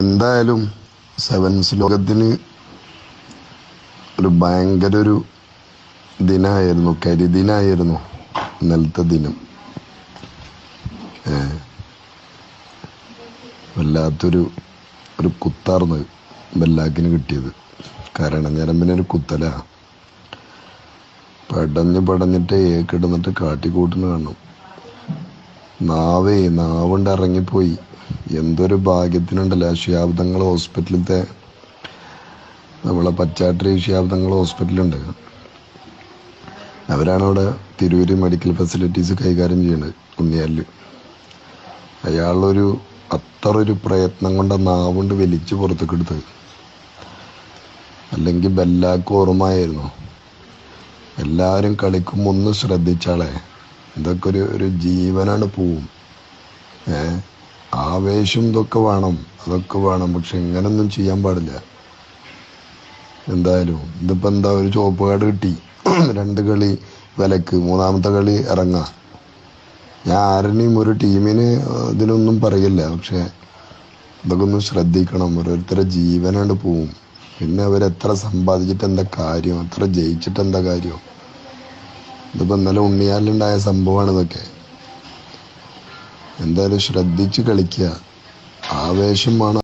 എന്തായാലും സെവൻസ് ലോകത്തിന് ഒരു ഭയങ്കര ഒരു ദിനമായിരുന്നു കരിദിനായിരുന്നു ഇന്നലത്തെ ദിനം. വല്ലാത്തൊരു ഒരു കുത്താർന്ന് ബെല്ലാക്കിന് കിട്ടിയത്. കാരണം ഞരമ്പിനൊരു കുത്തല. പടഞ്ഞ് പടഞ്ഞിട്ട് ഏക്കിടന്നിട്ട് കാട്ടിക്കൂട്ടിന് കാണും നാവേ നാവുണ്ട് ഇറങ്ങിപ്പോയി എന്തൊരു ഭാഗ്യത്തിനുണ്ടല്ലോ ശിയാബ്ദങ്ങൾ ഹോസ്പിറ്റലിലത്തെ നമ്മളെ പച്ചാട്ടറി ശിയാബ്ദങ്ങൾ ഹോസ്പിറ്റലുണ്ട്. അവരാണ് അവിടെ തിരൂര് മെഡിക്കൽ ഫെസിലിറ്റീസ് കൈകാര്യം ചെയ്യുന്നത് ഉണ്ണിയാലിൽ അയാളൊരു അത്ര ഒരു പ്രയത്നം കൊണ്ട് നാവുകൊണ്ട് വലിച്ചു പുറത്തേക്ക് എടുത്തത് അല്ലെങ്കിൽ ബെല്ലാക്ക് ഓർമ്മയായിരുന്നു. എല്ലാവരും കളിക്കുമ്പോൾ ഒന്ന് ശ്രദ്ധിച്ചാളെ. ഇതൊക്കെ ഒരു ഒരു ജീവനാണ് പോവും. ഏ? ആവേശം ഇതൊക്കെ വേണം അതൊക്കെ വേണം. പക്ഷെ ഇങ്ങനൊന്നും ചെയ്യാൻ പാടില്ല. എന്തായാലും ഇതിപ്പോ എന്താ ഒരു ചുവപ്പ് കാർഡ് കിട്ടി. രണ്ട് കളി വിലക്ക് മൂന്നാമത്തെ കളി ഇറങ്ങാം. ഞാൻ ആരുടെയും ഒരു ടീമിന് ഇതിനൊന്നും പറയില്ല. പക്ഷെ ഇതൊക്കെ ഒന്ന് ശ്രദ്ധിക്കണം. ഓരോരുത്തരെ ജീവനാണ്ട് പോവും. പിന്നെ അവരെത്ര സമ്പാദിച്ചിട്ട് എന്താ കാര്യം? എത്ര ജയിച്ചിട്ട് എന്താ കാര്യം? ഇതിപ്പോ ഇന്നലെ ഉണ്ണിയാലുണ്ടായ സംഭവമാണ് ഇതൊക്കെ. എന്തായാലും ശ്രദ്ധിച്ച് കളിക്കുക. ആവേശം വേണം.